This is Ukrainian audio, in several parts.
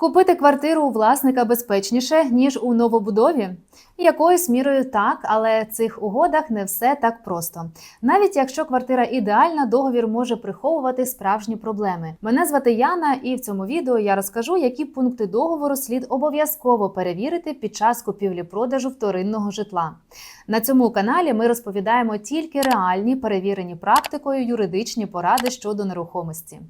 Купити квартиру у власника безпечніше, ніж у новобудові? Якоюсь мірою так, але в цих угодах не все так просто. Навіть якщо квартира ідеальна, договір може приховувати справжні проблеми. Мене звати Яна, і в цьому відео я розкажу, які пункти договору слід обов'язково перевірити під час купівлі-продажу вторинного житла. На цьому каналі ми розповідаємо тільки реальні перевірені практикою юридичні поради щодо нерухомості.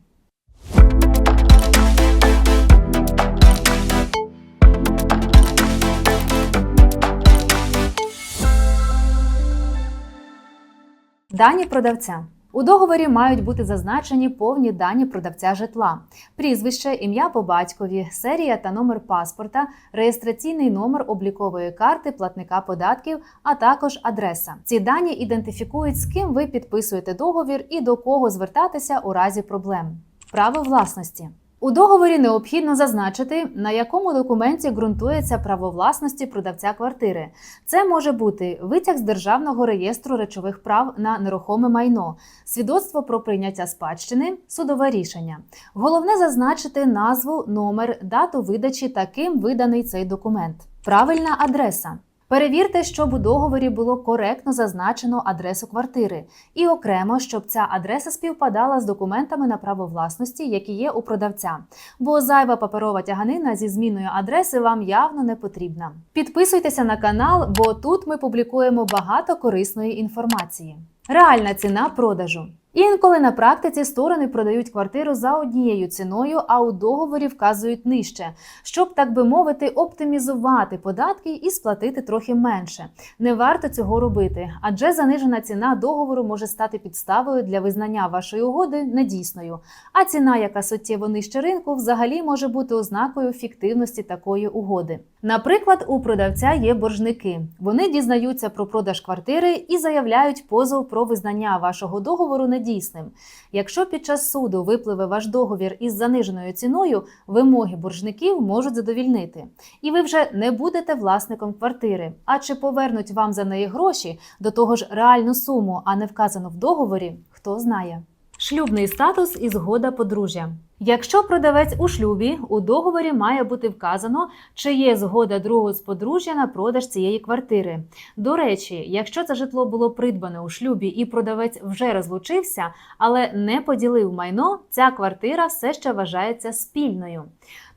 Дані продавця. У договорі мають бути зазначені повні дані продавця житла: прізвище, ім'я по батькові, серія та номер паспорта, реєстраційний номер облікової карти платника податків, а також адреса. Ці дані ідентифікують, з ким ви підписуєте договір і до кого звертатися у разі проблем. Право власності. У договорі необхідно зазначити, на якому документі ґрунтується право власності продавця квартири. Це може бути витяг з державного реєстру речових прав на нерухоме майно, свідоцтво про прийняття спадщини, судове рішення. Головне зазначити назву, номер, дату видачі та ким виданий цей документ. Правильна адреса. Перевірте, щоб у договорі було коректно зазначено адресу квартири, і окремо, щоб ця адреса співпадала з документами на право власності, які є у продавця. Бо зайва паперова тяганина зі зміною адреси вам явно не потрібна. Підписуйтеся на канал, бо тут ми публікуємо багато корисної інформації. Реальна ціна продажу. Інколи на практиці сторони продають квартиру за однією ціною, а у договорі вказують нижче, щоб, так би мовити, оптимізувати податки і сплатити трохи менше. Не варто цього робити, адже занижена ціна договору може стати підставою для визнання вашої угоди недійсною. А ціна, яка суттєво нижче ринку, взагалі може бути ознакою фіктивності такої угоди. Наприклад, у продавця є боржники. Вони дізнаються про продаж квартири і заявляють позов про визнання вашого договору недійсним. Якщо під час суду випливе ваш договір із заниженою ціною, вимоги боржників можуть задовільнити. І ви вже не будете власником квартири. А чи повернуть вам за неї гроші, до того ж реальну суму, а не вказано в договорі, хто знає. Шлюбний статус і згода подружжя. Якщо продавець у шлюбі, у договорі має бути вказано, чи є згода другого з подружжя на продаж цієї квартири. До речі, якщо це житло було придбане у шлюбі і продавець вже розлучився, але не поділив майно, ця квартира все ще вважається спільною.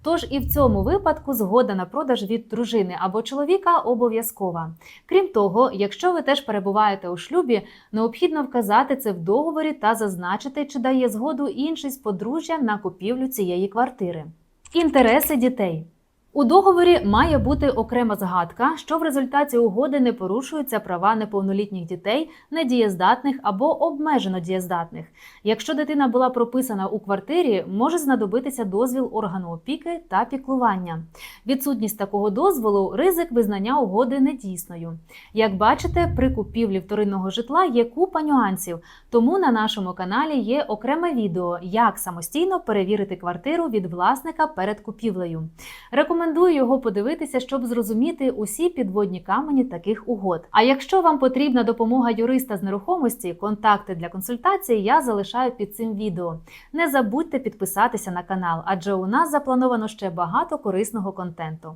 Тож і в цьому випадку згода на продаж від дружини або чоловіка обов'язкова. Крім того, якщо ви теж перебуваєте у шлюбі, необхідно вказати це в договорі та зазначити, чи дає згоду інший з подружжя на купівлю цієї квартири. Інтереси дітей. У договорі має бути окрема згадка, що в результаті угоди не порушуються права неповнолітніх дітей, недієздатних або обмежено дієздатних. Якщо дитина була прописана у квартирі, може знадобитися дозвіл органу опіки та піклування. Відсутність такого дозволу ризик визнання угоди недійсною. Як бачите, при купівлі вторинного житла є купа нюансів, тому на нашому каналі є окреме відео, як самостійно перевірити квартиру від власника перед купівлею. Рекомендую його подивитися, щоб зрозуміти усі підводні камені таких угод. А якщо вам потрібна допомога юриста з нерухомості, контакти для консультації я залишаю під цим відео. Не забудьте підписатися на канал, адже у нас заплановано ще багато корисного контенту.